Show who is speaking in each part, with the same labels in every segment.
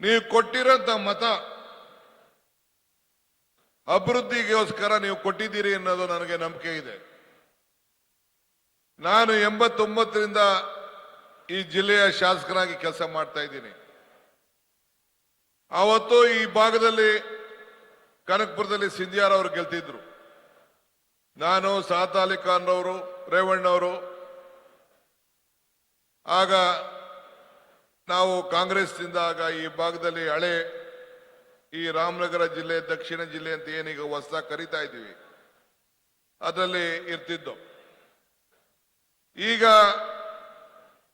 Speaker 1: ನೀವು ಕೊಟ್ಟಿರೋಂಥ ಮತ ಅಭಿವೃದ್ಧಿಗೋಸ್ಕರ ನೀವು ಕೊಟ್ಟಿದ್ದೀರಿ ಅನ್ನೋದು ನನಗೆ ನಂಬಿಕೆ ಇದೆ. ನಾನು ಎಂಬತ್ತೊಂಬತ್ತರಿಂದ ಈ ಜಿಲ್ಲೆಯ ಶಾಸಕರಾಗಿ ಕೆಲಸ ಮಾಡ್ತಾ ಇದ್ದೀನಿ. ಆವತ್ತು ಈ ಭಾಗದಲ್ಲಿ ಕನಕಪುರದಲ್ಲಿ ಸಿಂಧಿಯಾರ್ ಅವರು ಗೆಲ್ತಿದ್ರು. ನಾನು ಸಾತ್ ಅಲಿ ಖಾನ್ ಅವರು ರೇವಣ್ಣವರು, ಆಗ ನಾವು ಕಾಂಗ್ರೆಸ್ನಿಂದಾಗ ಈ ಭಾಗದಲ್ಲಿ ಹಳೆ ಈ ರಾಮನಗರ ಜಿಲ್ಲೆ, ದಕ್ಷಿಣ ಜಿಲ್ಲೆ ಅಂತ ಏನೀಗ ಹೊಸ ಕರಿತಾ ಇದ್ದೀವಿ. ಅದರಲ್ಲಿ ಇರ್ತಿದ್ದು. ಈಗ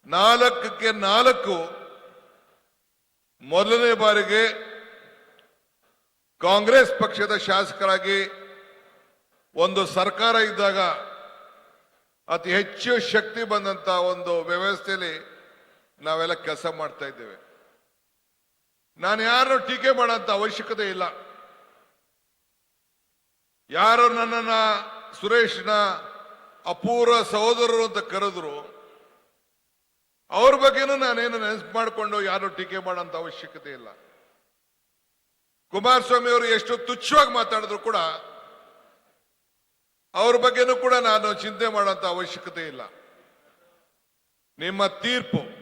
Speaker 1: ನಾಲ್ಕಕ್ಕೆ ನಾಲ್ಕು ಮೊದಲನೇ ಬಾರಿಗೆ ಕಾಂಗ್ರೆಸ್ ಪಕ್ಷದ ಶಾಸಕರಾಗಿ ಒಂದು ಸರ್ಕಾರ ಇದ್ದಾಗ ಅತಿ ಹೆಚ್ಚು ಶಕ್ತಿ ಬಂದಂತ ಒಂದು ವ್ಯವಸ್ಥೆಯಲ್ಲಿ ನಾವೆಲ್ಲ ಕೆಲಸ ಮಾಡ್ತಾ ಇದ್ದೇವೆ. ನಾನು ಯಾರನ್ನು ಟೀಕೆ ಮಾಡೋಂಥ ಅವಶ್ಯಕತೆ ಇಲ್ಲ. ಯಾರು ನನ್ನನ್ನ ಸುರೇಶ್ನ ಅಪೂರ್ವ ಸಹೋದರರು ಅಂತ ಕರೆದ್ರು. ಅವ್ರ ಬಗ್ಗೆನೂ ನಾನೇನು ನೆನಪು ಮಾಡಿಕೊಂಡು ಯಾರು ಟೀಕೆ ಮಾಡೋಂಥ ಅವಶ್ಯಕತೆ ಇಲ್ಲ. ಕುಮಾರಸ್ವಾಮಿ ಅವರು ಎಷ್ಟು ತುಚ್ಛವಾಗಿ ಮಾತಾಡಿದ್ರು ಕೂಡ ಅವ್ರ ಬಗ್ಗೆನೂ ಕೂಡ ನಾನು ಚಿಂತೆ ಮಾಡೋಂಥ ಅವಶ್ಯಕತೆ ಇಲ್ಲ. ನಿಮ್ಮ ತೀರ್ಪು.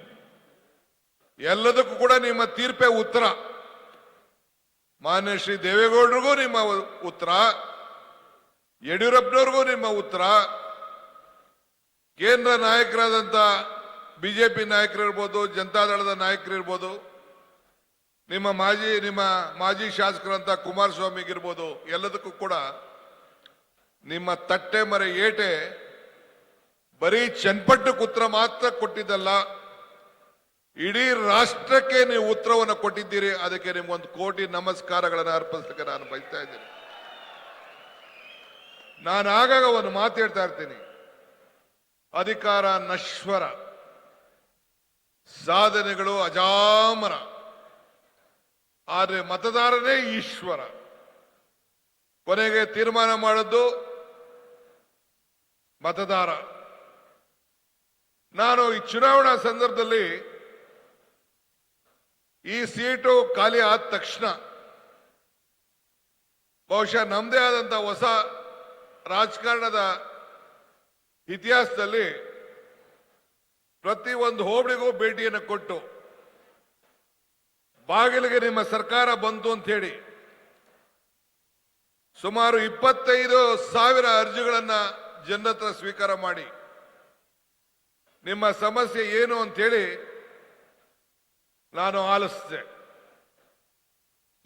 Speaker 1: ಎಲ್ಲದಕ್ಕೂ ಕೂಡ ನಿಮ್ಮ ತೀರ್ಪೆ ಉತ್ತರ. ಮಾನ್ಯ ಶ್ರೀ ದೇವೇಗೌಡರಿಗೂ ನಿಮ್ಮ ಉತ್ತರ. ಯಡಿಯೂರಪ್ಪನವ್ರಿಗೂ ನಿಮ್ಮ ಉತ್ತರ. ಕೇಂದ್ರ ನಾಯಕರಾದಂಥ ಬಿಜೆಪಿ ನಾಯಕರಿರ್ಬೋದು ಜನತಾದಳದ ನಾಯಕರಿರ್ಬೋದು, ನಿಮ್ಮ ಮಾಜಿ ನಿಮ್ಮ ಮಾಜಿ ಶಾಸಕರಂತ ಕುಮಾರಸ್ವಾಮಿಗಿರ್ಬೋದು ಎಲ್ಲದಕ್ಕೂ ಕೂಡ ನಿಮ್ಮ ತಟ್ಟೆ ಮರೆ ಏಟೆ ಬರೀ ಚನ್ಪಟ್ಟು ಉತ್ತರ ಮಾತ್ರ ಕೊಟ್ಟಿದ್ದಲ್ಲ. ಇಡೀ ರಾಷ್ಟ್ರಕ್ಕೆ ನೀವು ಉತ್ತರವನ್ನು ಕೊಟ್ಟಿದ್ದೀರಿ, ಅದಕ್ಕೆ ನಿಮ್ಗೊಂದು ಕೋಟಿ ನಮಸ್ಕಾರಗಳನ್ನು ಅರ್ಪಿಸಲಿಕ್ಕೆ ನಾನು ಬಯಸ್ತಾ ಇದ್ದೀನಿ. ನಾನು ಆಗಾಗ ಒಂದು ಮಾತು ಹೇಳ್ತಾ ಇರ್ತೀನಿ. ಅಧಿಕಾರ ನಶ್ವರ, ಸಾಧನೆಗಳು ಅಜಾಮರ, ಆದರೆ ಮತದಾರನೇ ಈಶ್ವರ. ಕೊನೆಗೆ ತೀರ್ಮಾನ ಮಾಡದ್ದು ಮತದಾರ. ನಾನು ಈ ಚುನಾವಣಾ ಸಂದರ್ಭದಲ್ಲಿ ಈ ಸೀಟು ಖಾಲಿ ಆದ ತಕ್ಷಣ ಬಹುಶಃ ನಮ್ಮದೇ ಆದಂತ ಹೊಸ ರಾಜಕಾರಣದ ಇತಿಹಾಸದಲ್ಲಿ ಪ್ರತಿ ಒಂದು ಹೋಬಳಿಗೂ ಭೇಟಿಯನ್ನು ಕೊಟ್ಟು ಬಾಗಿಲಿಗೆ ನಿಮ್ಮ ಸರ್ಕಾರ ಬಂತು ಅಂತ ಹೇಳಿ ಸುಮಾರು ಇಪ್ಪತ್ತೈದು ಸಾವಿರ ಅರ್ಜಿಗಳನ್ನ ಜನರ ಸ್ವೀಕಾರ ಮಾಡಿ ನಿಮ್ಮ ಸಮಸ್ಯೆ ಏನು ಅಂತ ಹೇಳಿ ನಾನು ಆಲಿಸಿದೆ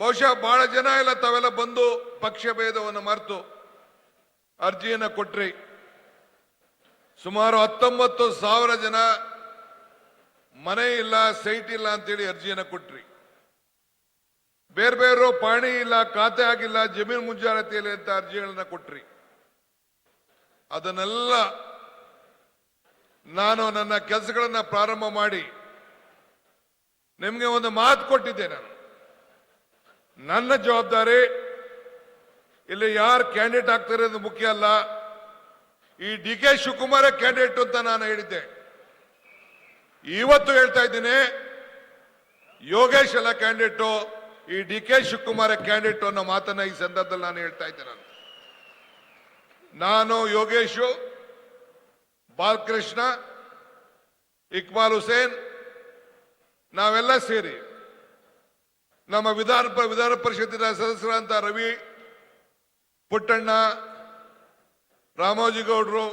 Speaker 1: ಬಹುಶಃ ಬಹಳ ಜನ ಎಲ್ಲ ತಾವೆಲ್ಲ ಬಂದು ಪಕ್ಷ ಭೇದವನ್ನು ಮರೆತು ಅರ್ಜಿಯನ್ನು ಕೊಟ್ರಿ. ಸುಮಾರು ಹತ್ತೊಂಬತ್ತು ಸಾವಿರ ಜನ ಮನೆ ಇಲ್ಲ, ಸೈಟ್ ಇಲ್ಲ ಅಂತೇಳಿ ಅರ್ಜಿಯನ್ನು ಕೊಟ್ರಿ. ಬೇರೆ ಬೇರೆ ಪಾಣಿ ಇಲ್ಲ, ಖಾತೆ ಆಗಿಲ್ಲ, ಜಮೀನು ಮುಂಜಾರತಿಯಲ್ಲಿ ಅಂತ ಅರ್ಜಿಗಳನ್ನ ಕೊಟ್ರಿ. ಅದನ್ನೆಲ್ಲ ನಾನು ನನ್ನ ಕೆಲಸಗಳನ್ನ ಪ್ರಾರಂಭ ಮಾಡಿ ನಿಮಗೆ ಒಂದು ಮಾತು ಕೊಟ್ಟಿದ್ದೆ ನಾನು. ನನ್ನ ಜವಾಬ್ದಾರಿ, ಇಲ್ಲಿ ಯಾರು ಕ್ಯಾಂಡಿಡೇಟ್ ಆಗ್ತಾರೆ ಅದು ಮುಖ್ಯ ಅಲ್ಲ, ಈ ಡಿ ಕೆ ಶಿವಕುಮಾರ ಕ್ಯಾಂಡಿಡೇಟ್ ಅಂತ ನಾನು ಹೇಳಿದ್ದೆ. ಇವತ್ತು ಹೇಳ್ತಾ ಇದ್ದೀನಿ, ಯೋಗೇಶ್ ಅಲ್ಲ ಕ್ಯಾಂಡಿಡೇಟು ಈ ಡಿ ಕೆ ಶಿವಕುಮಾರ ಕ್ಯಾಂಡಿಡೇಟ್ ಅನ್ನೋ ಮಾತನ್ನ ಈ ಸಂದರ್ಭದಲ್ಲಿ ನಾನು ಹೇಳ್ತಾ ಇದ್ದೆ ನಾನು. ನಾನು ಯೋಗೇಶು, ಬಾಲಕೃಷ್ಣ, ಇಕ್ಬಾಲ್ ಹುಸೇನ್ ನಾವೆಲ್ಲ ಸೇರಿ ನಮ್ಮ ವಿಧಾನ ವಿಧಾನ ಪರಿಷತ್ತಿನ ಸದಸ್ಯರಾದಂತ ರವಿ ಪುಟ್ಟಣ್ಣ ರಾಮೋಜಿಗೌಡರು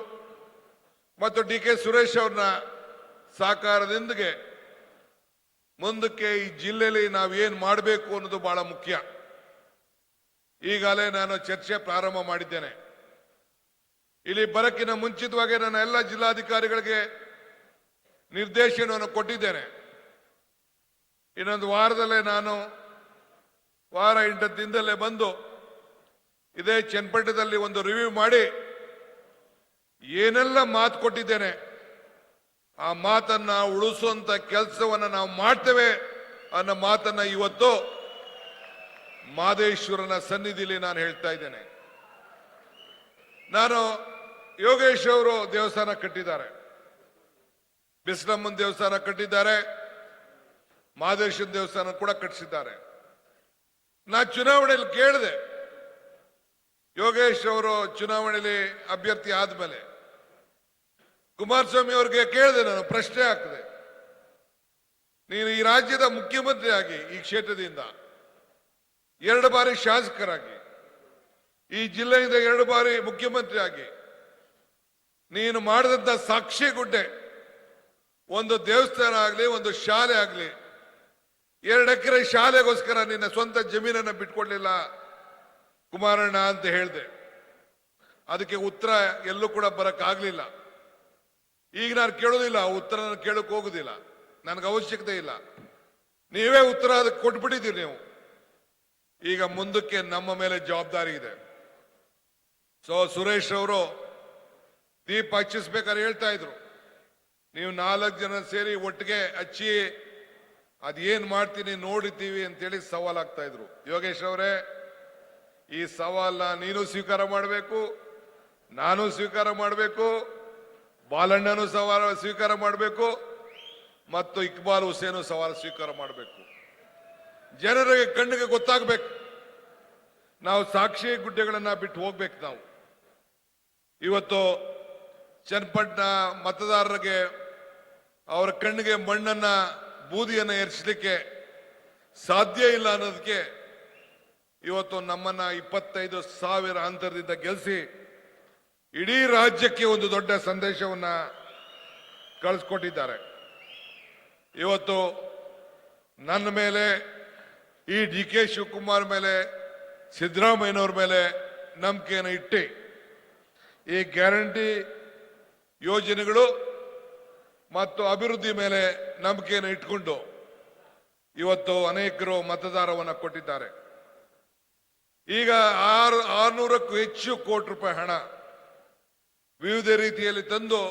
Speaker 1: ಮತ್ತು ಡಿ ಕೆ ಸುರೇಶ್ ಅವ್ರನ್ನ ಸಹಕಾರದೊಂದಿಗೆ ಮುಂದಕ್ಕೆ ಈ ಜಿಲ್ಲೆಯಲ್ಲಿ ನಾವೇನು ಮಾಡಬೇಕು ಅನ್ನೋದು ಬಹಳ ಮುಖ್ಯ. ಈಗಾಗಲೇ ನಾನು ಚರ್ಚೆ ಪ್ರಾರಂಭ ಮಾಡಿದ್ದೇನೆ. ಇಲ್ಲಿ ಬರಕ್ಕಿನ ಮುಂಚಿತವಾಗಿ ನಾನು ಎಲ್ಲ ಜಿಲ್ಲಾಧಿಕಾರಿಗಳಿಗೆ ನಿರ್ದೇಶನವನ್ನು ಕೊಟ್ಟಿದ್ದೇನೆ. ಇನ್ನೊಂದು ವಾರದಲ್ಲೇ ನಾನು ವಾರ ಎಂಟು ದಿನದಲ್ಲೇ ಬಂದು ಇದೇ ಚನ್ನಪಟ್ಟಣದಲ್ಲಿ ಒಂದು ರಿವ್ಯೂ ಮಾಡಿ ಏನೆಲ್ಲ ಮಾತು ಕೊಟ್ಟಿದ್ದೇನೆ ಆ ಮಾತನ್ನ ಉಳಿಸುವಂತ ಕೆಲಸವನ್ನ ನಾವು ಮಾಡ್ತೇವೆ ಅನ್ನೋ ಮಾತನ್ನ ಇವತ್ತು ಮಾದೇಶ್ವರನ ಸನ್ನಿಧಿಲಿ ನಾನು ಹೇಳ್ತಾ ಇದ್ದೇನೆ. ನಾನು ಯೋಗೇಶ್ ಅವರು ದೇವಸ್ಥಾನ ಕಟ್ಟಿದ್ದಾರೆ. ಬಿಸ್ಲಮ್ಮನ್ ದೇವಸ್ಥಾನ ಕಟ್ಟಿದ್ದಾರೆ. ಮಹದೇಶ್ವರ ದೇವಸ್ಥಾನ ಕೂಡ ಕಟ್ಟಿಸಿದ್ದಾರೆ. ನಾ ಚುನಾವಣೆಯಲ್ಲಿ ಕೇಳಿದೆ, ಯೋಗೇಶ್ ಅವರು ಚುನಾವಣೆಯಲ್ಲಿ ಅಭ್ಯರ್ಥಿ ಆದ್ಮೇಲೆ. ಕುಮಾರಸ್ವಾಮಿ ಅವರಿಗೆ ಕೇಳಿದೆ ನಾನು, ಪ್ರಶ್ನೆ ಹಾಕಿದೆ. ನೀನು ಈ ರಾಜ್ಯದ ಮುಖ್ಯಮಂತ್ರಿ ಆಗಿ ಈ ಕ್ಷೇತ್ರದಿಂದ ಎರಡು ಬಾರಿ ಶಾಸಕರಾಗಿ, ಈ ಜಿಲ್ಲೆಯಿಂದ ಎರಡು ಬಾರಿ ಮುಖ್ಯಮಂತ್ರಿ ಆಗಿ ನೀನು ಮಾಡಿದಂಥ ಸಾಕ್ಷಿ ಗುಡ್ಡೆ, ಒಂದು ದೇವಸ್ಥಾನ ಆಗಲಿ, ಒಂದು ಶಾಲೆ ಆಗಲಿ ಎರಡು ಎಕರೆ ಶಾಲೆಗೋಸ್ಕರ ನಿನ್ನ ಸ್ವಂತ ಜಮೀನನ್ನ ಬಿಟ್ಕೊಡ್ಲಿಲ್ಲ ಕುಮಾರಣ್ಣ ಅಂತ ಹೇಳಿದೆ. ಅದಕ್ಕೆ ಉತ್ತರ ಎಲ್ಲೂ ಕೂಡ ಬರಕ್ ಆಗ್ಲಿಲ್ಲ ಈಗ ನಾನು ಕೇಳೋದಿಲ್ಲ ಉತ್ತರ ನಾನು ಕೇಳಕ್ ಹೋಗುದಿಲ್ಲ. ನನಗೆ ಅವಶ್ಯಕತೆ ಇಲ್ಲ. ನೀವೇ ಉತ್ತರ ಅದಕ್ಕೆ ಕೊಟ್ಬಿಟ್ಟಿದ್ದೀರಿ ನೀವು. ಈಗ ಮುಂದಕ್ಕೆ ನಮ್ಮ ಮೇಲೆ ಜವಾಬ್ದಾರಿ ಇದೆ. ಸೊ ಸುರೇಶ್ ಅವರು, ದೀಪ ಹಚ್ಚಿಸ್ಬೇಕಾದ್ರೆ ಹೇಳ್ತಾ ಇದ್ರು. ನೀವು ನಾಲ್ಕು ಜನ ಸೇರಿ ಒಟ್ಟಿಗೆ ಹಚ್ಚಿ ಅದೇನ್ ಮಾಡ್ತೀನಿ ನೋಡಿದ್ದೀವಿ ಅಂತೇಳಿ ಸವಾಲಾಗ್ತಾ ಇದ್ರು. ಯೋಗೇಶ್ ಅವರೇ, ಈ ಸವಾಲ್ನ ನೀನು ಸ್ವೀಕಾರ ಮಾಡಬೇಕು, ನಾನು ಸ್ವೀಕಾರ ಮಾಡಬೇಕು, ಬಾಲಣ್ಣನು ಸವಾಲ ಸ್ವೀಕಾರ ಮಾಡಬೇಕು, ಮತ್ತು ಇಕ್ಬಾಲ್ ಹುಸೇನು ಸವಾಲು ಸ್ವೀಕಾರ ಮಾಡಬೇಕು. ಜನರಿಗೆ ಕಣ್ಣಿಗೆ ಗೊತ್ತಾಗಬೇಕು. ನಾವು ಸಾಕ್ಷಿ ಗುಡ್ಡೆಗಳನ್ನ ಬಿಟ್ಟು ಹೋಗ್ಬೇಕು ನಾವು. ಇವತ್ತು ಚನ್ನಪಟ್ಟಣ ಮತದಾರರಿಗೆ ಅವರ ಕಣ್ಣಿಗೆ ಮಣ್ಣನ್ನ ಬೂದಿಯನ್ನ ಏರಿಸಲಿಕ್ಕೆ ಸಾಧ್ಯ ಇಲ್ಲ ಅನ್ನೋದಕ್ಕೆ ಇವತ್ತು ನಮ್ಮನ್ನ ಇಪ್ಪತ್ತೈದು ಸಾವಿರ ಅಂತರದಿಂದ ಗೆಲ್ಲಿಸಿ ಇಡೀ ರಾಜ್ಯಕ್ಕೆ ಒಂದು ದೊಡ್ಡ ಸಂದೇಶವನ್ನ ಕಳಿಸ್ಕೊಟ್ಟಿದ್ದಾರೆ. ಇವತ್ತು ನನ್ನ ಮೇಲೆ, ಈ ಡಿ ಕೆ ಶಿವಕುಮಾರ್ ಮೇಲೆ, ಸಿದ್ದರಾಮಯ್ಯನವ್ರ ಮೇಲೆ ನಂಬಿಕೆಯನ್ನು ಇಟ್ಟು ಈ ಗ್ಯಾರಂಟಿ ಯೋಜನೆಗಳು ಮತ್ತು ಅಭಿವೃದ್ಧಿ ಮೇಲೆ ನಂಬಿಕೆಯನ್ನು ಇಟ್ಕೊಂಡು ಇವತ್ತು ಅನೇಕರು ಮತದಾರವನ್ನು ಕೊಟ್ಟಿದ್ದಾರೆ. ಈಗ ಆರು, ಆರ್ನೂರಕ್ಕೂ ಹೆಚ್ಚು ಕೋಟಿ ರೂಪಾಯಿ ಹಣ ವಿವಿಧ ರೀತಿಯಲ್ಲಿ ತಂದು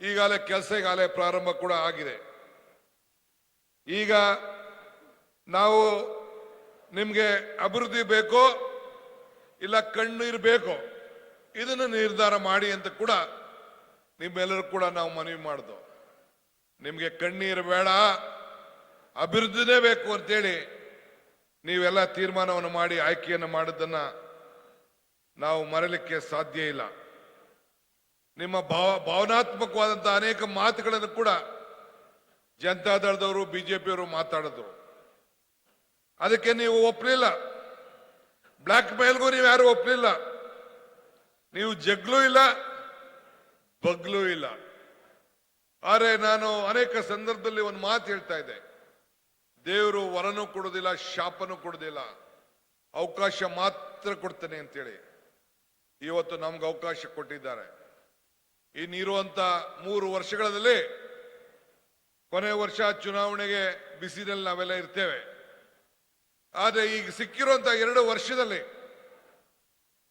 Speaker 1: ಈಗಾಗಲೇ ಕೆಲಸ ಈಗಾಗಲೇ ಪ್ರಾರಂಭ ಕೂಡ ಆಗಿದೆ. ಈಗ ನಾವು ನಿಮಗೆ ಅಭಿವೃದ್ಧಿ ಬೇಕೋ ಇಲ್ಲ ಕಣ್ಣೀರು ಬೇಕೋ ಇದನ್ನು ನಿರ್ಧಾರ ಮಾಡಿ ಅಂತ ಕೂಡ ನಿಮ್ಮೆಲ್ಲರೂ ಕೂಡ ನಾವು ಮನವಿ ಮಾಡ್ದು. ನಿಮಗೆ ಕಣ್ಣೀರು ಬೇಡ, ಅಭಿವೃದ್ಧಿನೇ ಬೇಕು ಅಂತೇಳಿ ನೀವೆಲ್ಲ ತೀರ್ಮಾನವನ್ನು ಮಾಡಿ ಆಯ್ಕೆಯನ್ನು ಮಾಡಿದ್ದನ್ನು ನಾವು ಮರಲಿಕ್ಕೆ ಸಾಧ್ಯ ಇಲ್ಲ. ನಿಮ್ಮ ಭಾವ ಭಾವನಾತ್ಮಕವಾದಂಥ ಅನೇಕ ಮಾತುಗಳನ್ನು ಕೂಡ ಜನತಾದಳದವರು ಪಿಯವರು ಮಾತಾಡಿದ್ರು. ಅದಕ್ಕೆ ನೀವು ಒಪ್ಪಲಿಲ್ಲ ಬ್ಲ್ಯಾಕ್ ಮೇಲ್ಗೂ ನೀವು ಯಾರು ಒಪ್ಪಲಿಲ್ಲ ನೀವು ಜಗ್ಲೂ ಇಲ್ಲ. ಬಗ್ಲೂ ಇಲ್ಲ. ಆದರೆ ನಾನು ಅನೇಕ ಸಂದರ್ಭದಲ್ಲಿ ಒಂದು ಮಾತು ಹೇಳ್ತಾ ಇದ್ದೆ. ದೇವರು ವರನೂ ಕೊಡೋದಿಲ್ಲ, ಶಾಪನೂ ಕೊಡೋದಿಲ್ಲ. ಅವಕಾಶ ಮಾತ್ರ ಕೊಡ್ತಾನೆ ಅಂತೇಳಿ. ಇವತ್ತು ನಮ್ಗೆ ಅವಕಾಶ ಕೊಟ್ಟಿದ್ದಾರೆ. ಇನ್ನಿರುವಂತ ಮೂರು ವರ್ಷಗಳಲ್ಲಿ ಕೊನೆ ವರ್ಷ ಚುನಾವಣೆಗೆ ಬಿಸಿನಲ್ಲಿ ನಾವೆಲ್ಲ ಇರ್ತೇವೆ. ಆದರೆ ಈಗ ಸಿಕ್ಕಿರುವಂತ ಎರಡು ವರ್ಷದಲ್ಲಿ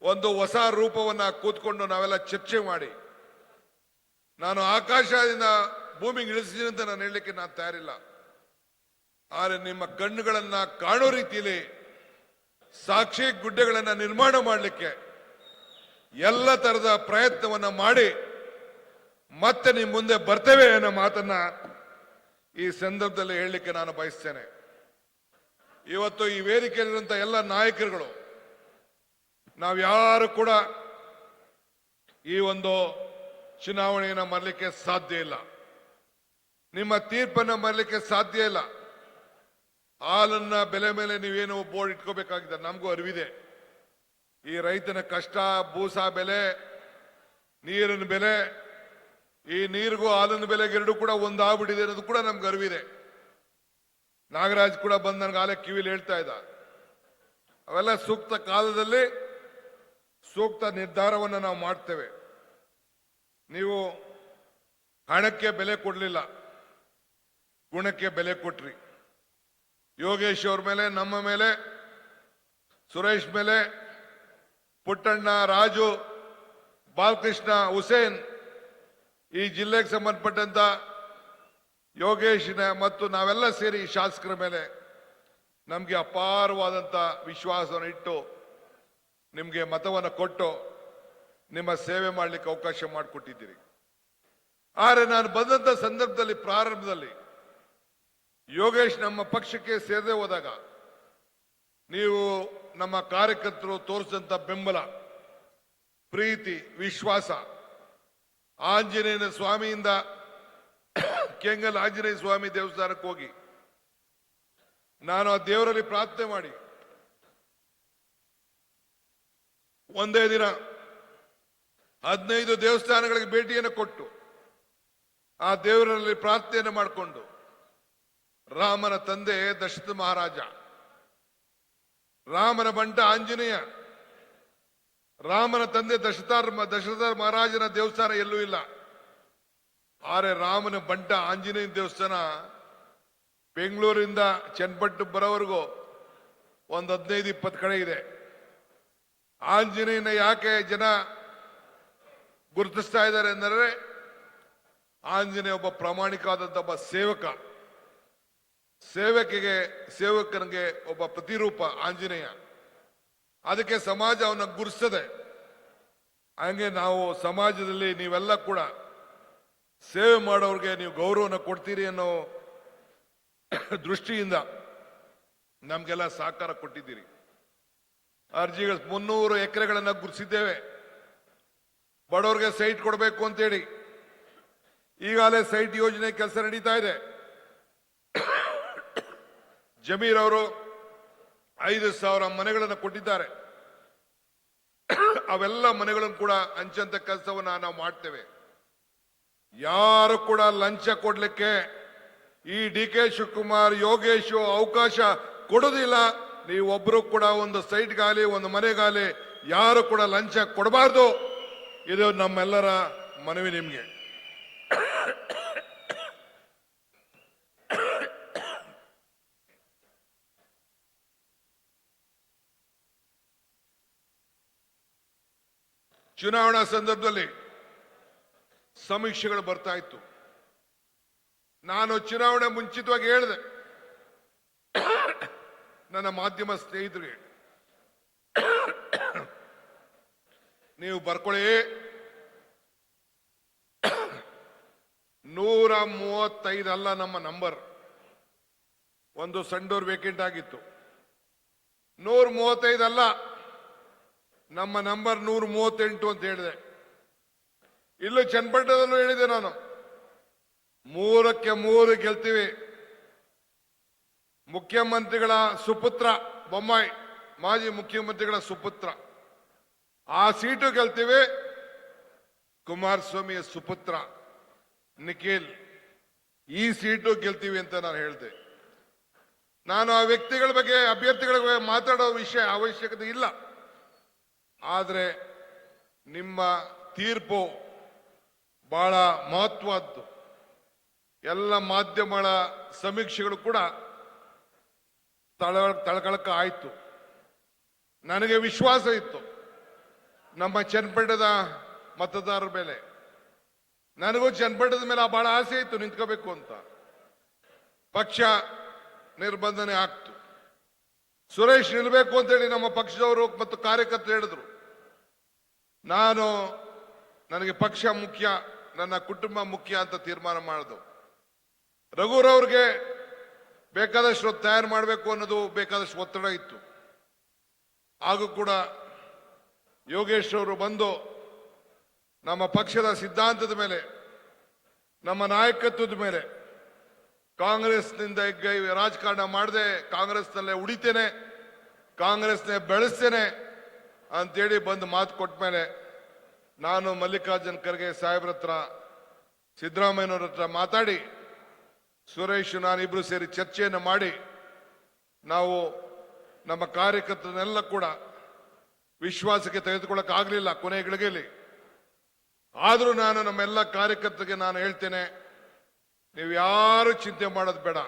Speaker 1: ಒಂದು ಹೊಸ ರೂಪವನ್ನ ಕೂತ್ಕೊಂಡು ನಾವೆಲ್ಲ ಚರ್ಚೆ ಮಾಡಿ ನಾನು ಆಕಾಶದಿಂದ ಭೂಮಿಗೆ ಇಳಿಸಿದ್ದೀನಿ ಅಂತ ನಾನು ಹೇಳಲಿಕ್ಕೆ ನಾನು ತಯಾರಿಲ್ಲ. ಆದರೆ ನಿಮ್ಮ ಕಣ್ಣುಗಳನ್ನ ಕಾಣೋ ರೀತಿಯಲ್ಲಿ ಸಾಕ್ಷಿ ಗುಡ್ಡೆಗಳನ್ನ ನಿರ್ಮಾಣ ಮಾಡಲಿಕ್ಕೆ ಎಲ್ಲ ತರದ ಪ್ರಯತ್ನವನ್ನ ಮಾಡಿ ಮತ್ತೆ ನಿಮ್ಮ ಮುಂದೆ ಬರ್ತೇವೆ ಅನ್ನೋ ಮಾತನ್ನ ಈ ಸಂದರ್ಭದಲ್ಲಿ ಹೇಳಲಿಕ್ಕೆ ನಾನು ಬಯಸ್ತೇನೆ. ಇವತ್ತು ಈ ವೇದಿಕೆಯಲ್ಲಿರುವಂಥ ಎಲ್ಲ ನಾಯಕರುಗಳು ನಾವು ಯಾರು ಕೂಡ ಈ ಒಂದು ಚುನಾವಣೆಯನ್ನು ಮರಲಿಕ್ಕೆ ಸಾಧ್ಯ ಇಲ್ಲ. ನಿಮ್ಮ ತೀರ್ಪನ್ನು ಮರಲಿಕ್ಕೆ ಸಾಧ್ಯ ಇಲ್ಲ. ಹಾಲನ್ನ ಬೆಲೆ ಮೇಲೆ ನೀವೇನು ಬೋರ್ಡ್ ಇಟ್ಕೋಬೇಕಾಗಿದೆ, ನಮಗೂ ಅರಿವಿದೆ. ಈ ರೈತನ ಕಷ್ಟ ಬೂಸ ಬೆಲೆ, ನೀರಿನ ಬೆಲೆ, ಈ ನೀರಿಗೂ ಹಾಲಿನ ಬೆಲೆಗೆ ಎರಡು ಕೂಡ ಒಂದಾಗ್ಬಿಟ್ಟಿದೆ ಅನ್ನೋದು ಕೂಡ ನಮ್ಗೆ ಅರಿವಿದೆ. ನಾಗರಾಜ್ ಕೂಡ ಬಂದು ನನಗೆ ಆಲೆ ಕಿವಿಲಿ ಹೇಳ್ತಾ ಇದ್ದ. ಅವೆಲ್ಲ ಸೂಕ್ತ ಕಾಲದಲ್ಲಿ ಸೂಕ್ತ ನಿರ್ಧಾರವನ್ನು ನಾವು ಮಾಡ್ತೇವೆ. ನೀವು ಹಣಕ್ಕೆ ಬೆಲೆ ಕೊಡಲಿಲ್ಲ, ಗುಣಕ್ಕೆ ಬೆಲೆ ಕೊಟ್ರಿ. ಯೋಗೇಶ್ ಅವ್ರ ಮೇಲೆ, ನಮ್ಮ ಮೇಲೆ, ಸುರೇಶ್ ಮೇಲೆ, ಪುಟ್ಟಣ್ಣ, ರಾಜು, ಬಾಲಕೃಷ್ಣ, ಹುಸೇನ್, ಈ ಜಿಲ್ಲೆಗೆ ಸಂಬಂಧಪಟ್ಟಂತ ಯೋಗೇಶ್ನ ಮತ್ತು ನಾವೆಲ್ಲ ಸೇರಿ ಶಾಸಕರ ಮೇಲೆ ನಮಗೆ ಅಪಾರವಾದಂಥ ವಿಶ್ವಾಸವನ್ನು ಇಟ್ಟು, ನಿಮಗೆ ಮತವನ್ನು ಕೊಟ್ಟು ನಿಮ್ಮ ಸೇವೆ ಮಾಡಲಿಕ್ಕೆ ಅವಕಾಶ ಮಾಡಿಕೊಟ್ಟಿದ್ದೀರಿ. ಆದರೆ ನಾನು ಬಂದಂತ ಸಂದರ್ಭದಲ್ಲಿ, ಪ್ರಾರಂಭದಲ್ಲಿ ಯೋಗೇಶ್ ನಮ್ಮ ಪಕ್ಷಕ್ಕೆ ಸೇರದೆ ಹೋದಾಗ, ನೀವು ನಮ್ಮ ಕಾರ್ಯಕರ್ತರು ತೋರಿಸಿದಂಥ ಬೆಂಬಲ, ಪ್ರೀತಿ, ವಿಶ್ವಾಸ, ಆಂಜನೇಯನ ಸ್ವಾಮಿಯಿಂದ, ಕೆಂಗಲ್ ಆಂಜನೇಯ ಸ್ವಾಮಿ ದೇವಸ್ಥಾನಕ್ಕೆ ಹೋಗಿ, ನಾನು ಆ ದೇವರಲ್ಲಿ ಪ್ರಾರ್ಥನೆ ಮಾಡಿ, ಒಂದೇ ದಿನ ಹದಿನೈದು ದೇವಸ್ಥಾನಗಳಿಗೆ ಭೇಟಿಯನ್ನು ಕೊಟ್ಟು ಆ ದೇವರಲ್ಲಿ ಪ್ರಾರ್ಥನೆಯನ್ನು ಮಾಡಿಕೊಂಡು ರಾಮನ ತಂದೆ ದಶರಥ ಮಹಾರಾಜ, ರಾಮನ ಬಂಟ ಆಂಜನೇಯ, ರಾಮನ ತಂದೆ ದಶರಥ ದಶರಥ ಮಹಾರಾಜನ ದೇವಸ್ಥಾನ ಎಲ್ಲೂ ಇಲ್ಲ. ಆದರೆ ರಾಮನ ಬಂಟ ಆಂಜನೇಯ ದೇವಸ್ಥಾನ ಬೆಂಗಳೂರಿಂದ ಚನ್ನಪಟ್ಟು ಬರೋವರೆಗೂ ಒಂದು ಹದಿನೈದು ಇಪ್ಪತ್ತು ಕಡೆ ಇದೆ. ಆಂಜನೇಯನ ಯಾಕೆ ಜನ ಗುರುತಿಸ್ತಾ ಇದ್ದಾರೆ ಎಂದರೆ, ಆಂಜನೇಯ ಒಬ್ಬ ಪ್ರಾಮಾಣಿಕವಾದಂತ ಒಬ್ಬ ಸೇವಕ. ಸೇವಕಿಗೆ, ಸೇವಕನಿಗೆ ಒಬ್ಬ ಪ್ರತಿರೂಪ ಆಂಜನೇಯ. ಅದಕ್ಕೆ ಸಮಾಜ ಅವನ ಗುರುಸ್ತದೆ. ಹಂಗೆ ನಾವು ಸಮಾಜದಲ್ಲಿ ನೀವೆಲ್ಲ ಕೂಡ ಸೇವೆ ಮಾಡೋರಿಗೆ ನೀವು ಗೌರವನ ಕೊಡ್ತೀರಿ ಅನ್ನೋ ದೃಷ್ಟಿಯಿಂದ ನಮಗೆಲ್ಲ ಸಹಕಾರ ಕೊಟ್ಟಿದ್ದೀರಿ. ಅರ್ಜಿಗಳು ಮುನ್ನೂರು ಎಕರೆಗಳನ್ನು ಗುರುತಿಸಿದ್ದೇವೆ ಬಡವರಿಗೆ ಸೈಟ್ ಕೊಡಬೇಕು ಅಂತೇಳಿ ಈಗಾಗಲೇ ಸೈಟ್ ಯೋಜನೆ ಕೆಲಸ ನಡೀತಾ ಇದೆ. ಜಮೀರ್ ಅವರು ಐದು ಸಾವಿರ ಮನೆಗಳನ್ನು ಕೊಟ್ಟಿದ್ದಾರೆ. ಅವೆಲ್ಲ ಮನೆಗಳನ್ನು ಕೂಡ ಹಂಚಂತ ಕೆಲಸವನ್ನ ನಾವು ಮಾಡ್ತೇವೆ. ಯಾರು ಕೂಡ ಲಂಚ ಕೊಡ್ಲಿಕ್ಕೆ ಈ ಡಿ ಕೆ ಶಿವಕುಮಾರ್, ಯೋಗೇಶ್ ಅವಕಾಶ ಕೊಡೋದಿಲ್ಲ. ನೀವೊಬ್ರು ಕೂಡ ಒಂದು ಸೈಟ್ಗಾಲಿ ಒಂದು ಮನೆಗಾಲಿ ಯಾರು ಕೂಡ ಲಂಚ ಕೊಡಬಾರ್ದು. ಇದು ನಮ್ಮೆಲ್ಲರ ಮನವಿ ನಿಮಗೆ. ಚುನಾವಣಾ ಸಂದರ್ಭದಲ್ಲಿ ಸಮೀಕ್ಷೆಗಳು ಬರ್ತಾ ಇತ್ತು. ನಾನು ಚುನಾವಣೆ ಮುಂಚಿತವಾಗಿ ಹೇಳಿದೆ. ನನ್ನ ಮಾಧ್ಯಮ ಸ್ನೇಹಿತರಿಗೆ ನೀವು ಬರ್ಕೊಳ್ಳಿ. ನೂರ ಮೂವತ್ತೈದು ಅಲ್ಲ ನಮ್ಮ ನಂಬರ್ ಒಂದು ಸಂಡೂರ್ ವೇಕೆಂಟ್ ಆಗಿತ್ತು. ನೂರ ಮೂವತ್ತೈದು ಅಲ್ಲ ನಮ್ಮ ನಂಬರ್ ನೂರ ಮೂವತ್ತೆಂಟು ಅಂತ ಹೇಳಿದೆ. ಇಲ್ಲೂ ಚನ್ನಪಟ್ಟಣದಲ್ಲೂ ಹೇಳಿದೆ ನಾನು. ಮೂರಕ್ಕೆ ಮೂರು ಗೆಲ್ತೀವಿ. ಮುಖ್ಯಮಂತ್ರಿಗಳ ಸುಪುತ್ರ ಬೊಮ್ಮಾಯಿ, ಮಾಜಿ ಮುಖ್ಯಮಂತ್ರಿಗಳ ಸುಪುತ್ರ. ಆ ಸೀಟು ಗೆಲ್ತೀವಿ. ಕುಮಾರಸ್ವಾಮಿಯ ಸುಪುತ್ರ ನಿಖಿಲ್, ಈ ಸೀಟು ಗೆಲ್ತೀವಿ ಅಂತ ನಾನು ಹೇಳಿದೆ. ನಾನು ಆ ವ್ಯಕ್ತಿಗಳ ಬಗ್ಗೆ, ಅಭ್ಯರ್ಥಿಗಳ ಬಗ್ಗೆ ಮಾತಾಡೋ ವಿಷಯ, ಅವಶ್ಯಕತೆ ಇಲ್ಲ. ಆದರೆ ನಿಮ್ಮ ತೀರ್ಪು ಬಹಳ ಮಹತ್ವದ್ದು. ಎಲ್ಲ ಮಾಧ್ಯಮಗಳ ಸಮೀಕ್ಷೆಗಳು ಕೂಡ ತಳ ತಳಕಳಕ ಆಯಿತು. ನನಗೆ ವಿಶ್ವಾಸ ಇತ್ತು. ನಮ್ಮ ಚನ್ನಪಟ್ಟದ ಮತದಾರರ ಮೇಲೆ. ನನಗೂ ಚನ್ನಪಟ್ಟದ ಮೇಲೆ ಬಹಳ ಆಸೆ ಇತ್ತು ನಿಂತ್ಕೋಬೇಕು ಅಂತ. ಪಕ್ಷ ನಿರ್ಬಂಧನೆ ಆಗ್ತು. ಸುರೇಶ್ ನಿಲ್ಬೇಕು ಅಂತೇಳಿ ನಮ್ಮ ಪಕ್ಷದವರು ಮತ್ತು ಕಾರ್ಯಕರ್ತರು ಹೇಳಿದ್ರು. ನಾನು ನನಗೆ ಪಕ್ಷ ಮುಖ್ಯ, ನನ್ನ ಕುಟುಂಬ ಮುಖ್ಯ ಅಂತ ತೀರ್ಮಾನ ಮಾಡಿದ್ರು ರಘುರವ್ರಿಗೆ ಬೇಕಾದಷ್ಟು ತಯಾರು ಮಾಡಬೇಕು ಅನ್ನೋದು ಬೇಕಾದಷ್ಟು ಒತ್ತಡ ಇತ್ತು. ಹಾಗೂ ಕೂಡ ಯೋಗೇಶ್ ಅವರು ಬಂದು ನಮ್ಮ ಪಕ್ಷದ ಸಿದ್ಧಾಂತದ ಮೇಲೆ, ನಮ್ಮ ನಾಯಕತ್ವದ ಮೇಲೆ, ಕಾಂಗ್ರೆಸ್ನಿಂದ ರಾಜಕಾರಣ ಮಾಡದೆ, ಕಾಂಗ್ರೆಸ್ನಲ್ಲೇ ಉಳಿತೇನೆ, ಕಾಂಗ್ರೆಸ್ನೇ ಬೆಳೆಸ್ತೇನೆ ಅಂತೇಳಿ ಬಂದು ಮಾತು ಕೊಟ್ಟ ಮೇಲೆ ನಾನು ಮಲ್ಲಿಕಾರ್ಜುನ್ ಖರ್ಗೆ ಸಾಹೇಬ್ರ ಹತ್ರ, ಸಿದ್ದರಾಮಯ್ಯನವ್ರ ಹತ್ರ ಮಾತಾಡಿ, ಸುರೇಶ್, ನಾನಿಬ್ರು ಸೇರಿ ಚರ್ಚೆಯನ್ನು ಮಾಡಿ, ನಾವು ನಮ್ಮ ಕಾರ್ಯಕರ್ತರನ್ನೆಲ್ಲ ಕೂಡ ವಿಶ್ವಾಸಕ್ಕೆ ತೆಗೆದುಕೊಳ್ಳಕ್ ಆಗ್ಲಿಲ್ಲ ಕೊನೆ ಗಳಿಗೆಯಲ್ಲಿ. ಆದರೂ ನಾನು ನಮ್ಮೆಲ್ಲ ಕಾರ್ಯಕರ್ತರಿಗೆ ನಾನು ಹೇಳ್ತೇನೆ, ನೀವು ಯಾರು ಚಿಂತೆ ಮಾಡೋದು ಬೇಡ.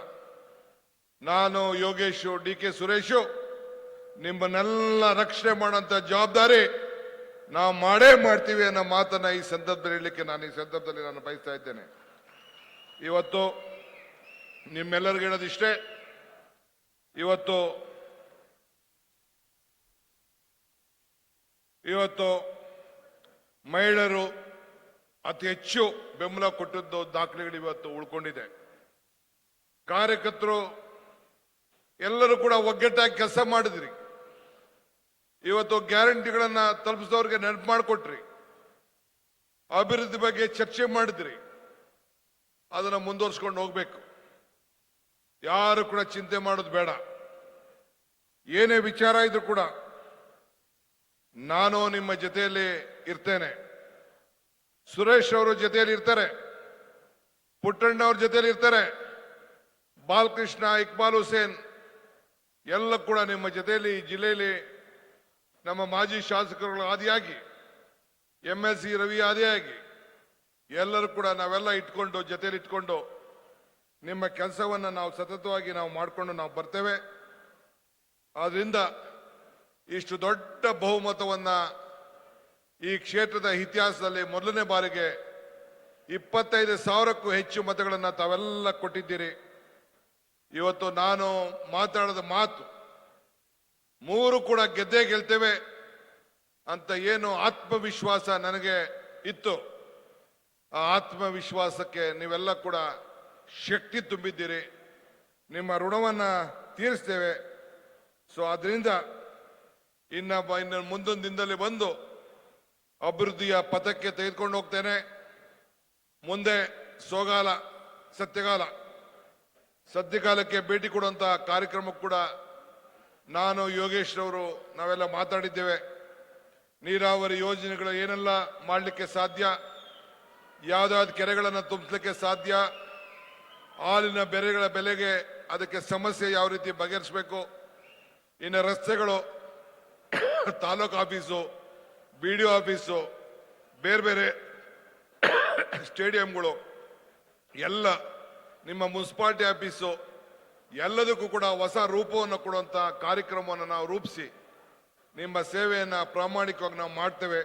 Speaker 1: ನಾನು ಯೋಗೇಶು ಡಿ ಕೆ ಸುರೇಶು, ನಿಮ್ಮನ್ನೆಲ್ಲ ರಕ್ಷಣೆ ಮಾಡೋಂಥ ಜವಾಬ್ದಾರಿ ನಾವು ಮಾಡೇ ಮಾಡ್ತೀವಿ ಅನ್ನೋ ಮಾತನ್ನ ಈ ಸಂದರ್ಭದಲ್ಲಿ ಹೇಳಲಿಕ್ಕೆ ನಾನು ಈ ಸಂದರ್ಭದಲ್ಲಿ ನಾನು ಬಯಸ್ತಾ ಇದ್ದೇನೆ. ಇವತ್ತು ನಿಮ್ಮೆಲ್ಲರಿಗೂ ಹೇಳೋದಿಷ್ಟೇ, ಇವತ್ತು ಇವತ್ತು ಮಹಿಳೆಯರು ಅತಿ ಹೆಚ್ಚು ಬೆಂಬಲ ಕೊಟ್ಟದ್ದು ದಾಖಲೆಗಳು ಇವತ್ತು ಉಳ್ಕೊಂಡಿದೆ. ಕಾರ್ಯಕರ್ತರು ಎಲ್ಲರೂ ಕೂಡ ಒಗ್ಗಟ್ಟಾಗಿ ಕೆಲಸ ಮಾಡಿದ್ರಿ. ಇವತ್ತು ಗ್ಯಾರಂಟಿಗಳನ್ನ ತಲುಪಿಸೋರಿಗೆ ನೆನಪು ಮಾಡಿಕೊಟ್ರಿ. ಅಭಿವೃದ್ಧಿ ಬಗ್ಗೆ ಚರ್ಚೆ ಮಾಡಿದ್ರಿ. ಅದನ್ನು ಮುಂದುವರ್ಸ್ಕೊಂಡು ಹೋಗ್ಬೇಕು. ಯಾರು ಕೂಡ ಚಿಂತೆ ಮಾಡೋದು ಬೇಡ. ಏನೇ ವಿಚಾರ ಇದ್ರು ಕೂಡ ನಾನು ನಿಮ್ಮ ಜೊತೆಯಲ್ಲಿ ಇರ್ತೇನೆ. ಸುರೇಶ್ ಅವರು ಜೊತೆಯಲ್ಲಿ ಇರ್ತಾರೆ. ಪುಟ್ಟಣ್ಣ ಅವ್ರ ಜೊತೆಯಲ್ಲಿ ಇರ್ತಾರೆ. ಬಾಲಕೃಷ್ಣ, ಇಕ್ಬಾಲ್ ಹುಸೇನ್ ಎಲ್ಲ ಕೂಡ ನಿಮ್ಮ ಜೊತೆಯಲ್ಲಿ ಈ ಜಿಲ್ಲೆಯಲ್ಲಿ ನಮ್ಮ ಮಾಜಿ ಶಾಸಕರುಗಳ ಆದಿಯಾಗಿ ಎಂ ಎಸ್ ಸಿ ರವಿ ಆದಿಯಾಗಿ ಎಲ್ಲರೂ ಕೂಡ ನಾವೆಲ್ಲ ಇಟ್ಕೊಂಡು, ಜೊತೆಯಲ್ಲಿ ಇಟ್ಕೊಂಡು ನಿಮ್ಮ ಕೆಲಸವನ್ನು ನಾವು ಸತತವಾಗಿ ನಾವು ಮಾಡಿಕೊಂಡು ನಾವು ಬರ್ತೇವೆ. ಆದ್ರಿಂದ ಇಷ್ಟು ದೊಡ್ಡ ಬಹುಮತವನ್ನು ಈ ಕ್ಷೇತ್ರದ ಇತಿಹಾಸದಲ್ಲಿ ಮೊದಲನೇ ಬಾರಿಗೆ ಇಪ್ಪತ್ತೈದು ಸಾವಿರಕ್ಕೂ ಹೆಚ್ಚು ಮತಗಳನ್ನು ತಾವೆಲ್ಲ ಕೊಟ್ಟಿದ್ದೀರಿ. ಇವತ್ತು ನಾನು ಮಾತಾಡದ ಮಾತು, ಮೂರು ಕೂಡ ಗೆದ್ದೇ ಗೆಲ್ತೇವೆ ಅಂತ ಏನು ಆತ್ಮವಿಶ್ವಾಸ ನನಗೆ ಇತ್ತು. ಆ ಆತ್ಮವಿಶ್ವಾಸಕ್ಕೆ ನೀವೆಲ್ಲ ಕೂಡ ಶಕ್ತಿ ತುಂಬಿದ್ದೀರಿ. ನಿಮ್ಮ ಋಣವನ್ನು ತೀರಿಸ್ತೇವೆ. ಸೊ ಅದರಿಂದ ಇನ್ನ ಇನ್ನು ಮುಂದೊಂದು ದಿನದಲ್ಲಿ ಬಂದು ಅಭಿವೃದ್ಧಿಯ ಪಥಕ್ಕೆ ತೆಗೆದುಕೊಂಡು ಹೋಗ್ತೇನೆ. ಮುಂದೆ ಸೋಗಾಲ, ಸತ್ಯಗಾಲ. ಸದ್ಯಕಾಲಕ್ಕೆ ಭೇಟಿ ಕೊಡುವಂತ ಕಾರ್ಯಕ್ರಮ ಕೂಡ ನಾನು ಯೋಗೇಶ್ ಅವರು ನಾವೆಲ್ಲ ಮಾತಾಡಿದ್ದೇವೆ. ನೀರಾವರಿ ಯೋಜನೆಗಳು ಏನೆಲ್ಲ ಮಾಡಲಿಕ್ಕೆ ಸಾಧ್ಯ? ಯಾವ್ದಾವ್ದು ಕೆರೆಗಳನ್ನು ತುಂಬಿಸ್ಲಿಕ್ಕೆ ಸಾಧ್ಯ? ಹಾಲಿನ ಬೆರೆಗಳ ಬೆಲೆಗೆ ಅದಕ್ಕೆ ಸಮಸ್ಯೆ ಯಾವ ರೀತಿ ಬಗೆಹರಿಸಬೇಕು? ಇನ್ನು ರಸ್ತೆಗಳು taluk office B D office, ಬೇರೆ ಬೇರೆ ಸ್ಟೇಡಿಯಂಗಳು, ಎಲ್ಲ ನಿಮ್ಮ ಮುನ್ಸಿಪಾಲ್ಟಿ ಆಫೀಸು, ಎಲ್ಲದಕ್ಕೂ ಕೂಡ ಹೊಸ ರೂಪವನ್ನು ಕೊಡುವಂಥ ಕಾರ್ಯಕ್ರಮವನ್ನು ನಾವು ರೂಪಿಸಿ ನಿಮ್ಮ ಸೇವೆಯನ್ನು ಪ್ರಾಮಾಣಿಕವಾಗಿ ನಾವು ಮಾಡ್ತೇವೆ.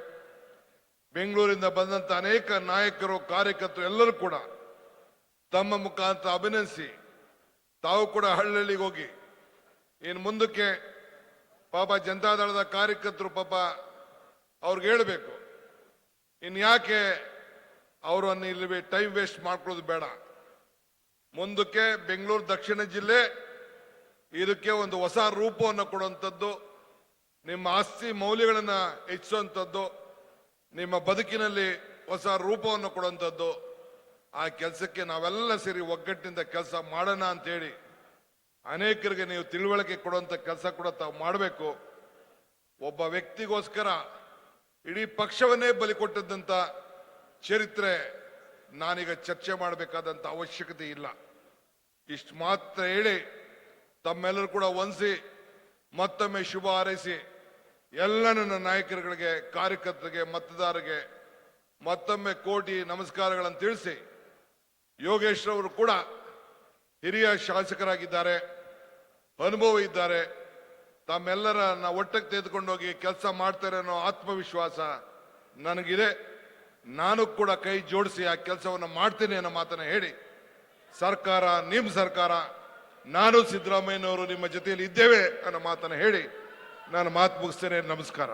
Speaker 1: ಬೆಂಗಳೂರಿಂದ ಬಂದಂಥ ಅನೇಕ ನಾಯಕರು, ಕಾರ್ಯಕರ್ತರು ಎಲ್ಲರೂ ಕೂಡ ತಮ್ಮ ಮುಖಾಂತರ ಅಭಿನಂದಿಸಿ ತಾವು ಕೂಡ ಹಳ್ಳಿಗೆ ಹೋಗಿ, ಇನ್ನು ಮುಂದಕ್ಕೆ ಪಾಪ ಜನತಾದಳದ ಕಾರ್ಯಕರ್ತರು ಪಾಪ ಅವ್ರಿಗೆ ಹೇಳಬೇಕು. ಇನ್ ಯಾಕೆ ಅವರನ್ನು ಇಲ್ಲಿ ಟೈಮ್ ವೇಸ್ಟ್ ಮಾಡ್ಕೊಳ್ಳೋದು ಬೇಡ. ಮುಂದಕ್ಕೆ ಬೆಂಗಳೂರು ದಕ್ಷಿಣ ಜಿಲ್ಲೆ, ಇದಕ್ಕೆ ಒಂದು ಹೊಸ ರೂಪವನ್ನು ಕೊಡುವಂಥದ್ದು, ನಿಮ್ಮ ಆಸ್ತಿ ಮೌಲ್ಯಗಳನ್ನು ಹೆಚ್ಚಿಸುವಂಥದ್ದು, ನಿಮ್ಮ ಬದುಕಿನಲ್ಲಿ ಹೊಸ ರೂಪವನ್ನು ಕೊಡುವಂಥದ್ದು, ಆ ಕೆಲಸಕ್ಕೆ ನಾವೆಲ್ಲ ಸೇರಿ ಒಗ್ಗಟ್ಟಿನಿಂದ ಕೆಲಸ ಮಾಡೋಣ ಅಂತೇಳಿ ಅನೇಕರಿಗೆ ನೀವು ತಿಳುವಳಿಕೆ ಕೊಡುವಂತ ಕೆಲಸ ಕೂಡ ತಾವು ಮಾಡಬೇಕು. ಒಬ್ಬ ವ್ಯಕ್ತಿಗೋಸ್ಕರ ಇಡೀ ಪಕ್ಷವನ್ನೇ ಬಲಿ ಕೊಟ್ಟದ್ದಂತ ಚರಿತ್ರೆ ನಾನೀಗ ಚರ್ಚೆ ಮಾಡಬೇಕಾದಂತ ಅವಶ್ಯಕತೆ ಇಲ್ಲ. ಇಷ್ಟು ಮಾತ್ರ ಹೇಳಿ ತಮ್ಮೆಲ್ಲರೂ ಕೂಡ ಒಂದಿಸಿ ಮತ್ತೊಮ್ಮೆ ಶುಭ ಹಾರೈಸಿ, ಎಲ್ಲ ನನ್ನ ನಾಯಕರುಗಳಿಗೆ, ಕಾರ್ಯಕರ್ತರಿಗೆ, ಮತದಾರರಿಗೆ ಮತ್ತೊಮ್ಮೆ ಕೋಟಿ ನಮಸ್ಕಾರಗಳನ್ನು ತಿಳಿಸಿ ಯೋಗೇಶ್ ಅವರು ಕೂಡ ಹಿರಿಯ ಶಾಸಕರಾಗಿದ್ದಾರೆ, ಅನುಭವ ಇದ್ದಾರೆ, ತಮ್ಮೆಲ್ಲರನ್ನ ಒಟ್ಟಿಗೆ ತೆಗೆದುಕೊಂಡೋಗಿ ಕೆಲಸ ಮಾಡ್ತಾರೆ ಅನ್ನೋ ಆತ್ಮವಿಶ್ವಾಸ ನನಗಿದೆ. ನಾನು ಕೂಡ ಕೈ ಜೋಡಿಸಿ ಆ ಕೆಲಸವನ್ನು ಮಾಡ್ತೀನಿ ಅನ್ನೋ ಮಾತನ್ನ ಹೇಳಿ, ಸರ್ಕಾರ ನಿಮ್ಮ ಸರ್ಕಾರ, ನಾನು ಸಿದ್ದರಾಮಯ್ಯನವರು ನಿಮ್ಮ ಜೊತೆಯಲ್ಲಿ ಇದ್ದೇವೆ ಅನ್ನೋ ಮಾತನ್ನ ಹೇಳಿ, ನಾನು ಮಾತು ಮುಗಿಸ್ತೇನೆ. ನಮಸ್ಕಾರ.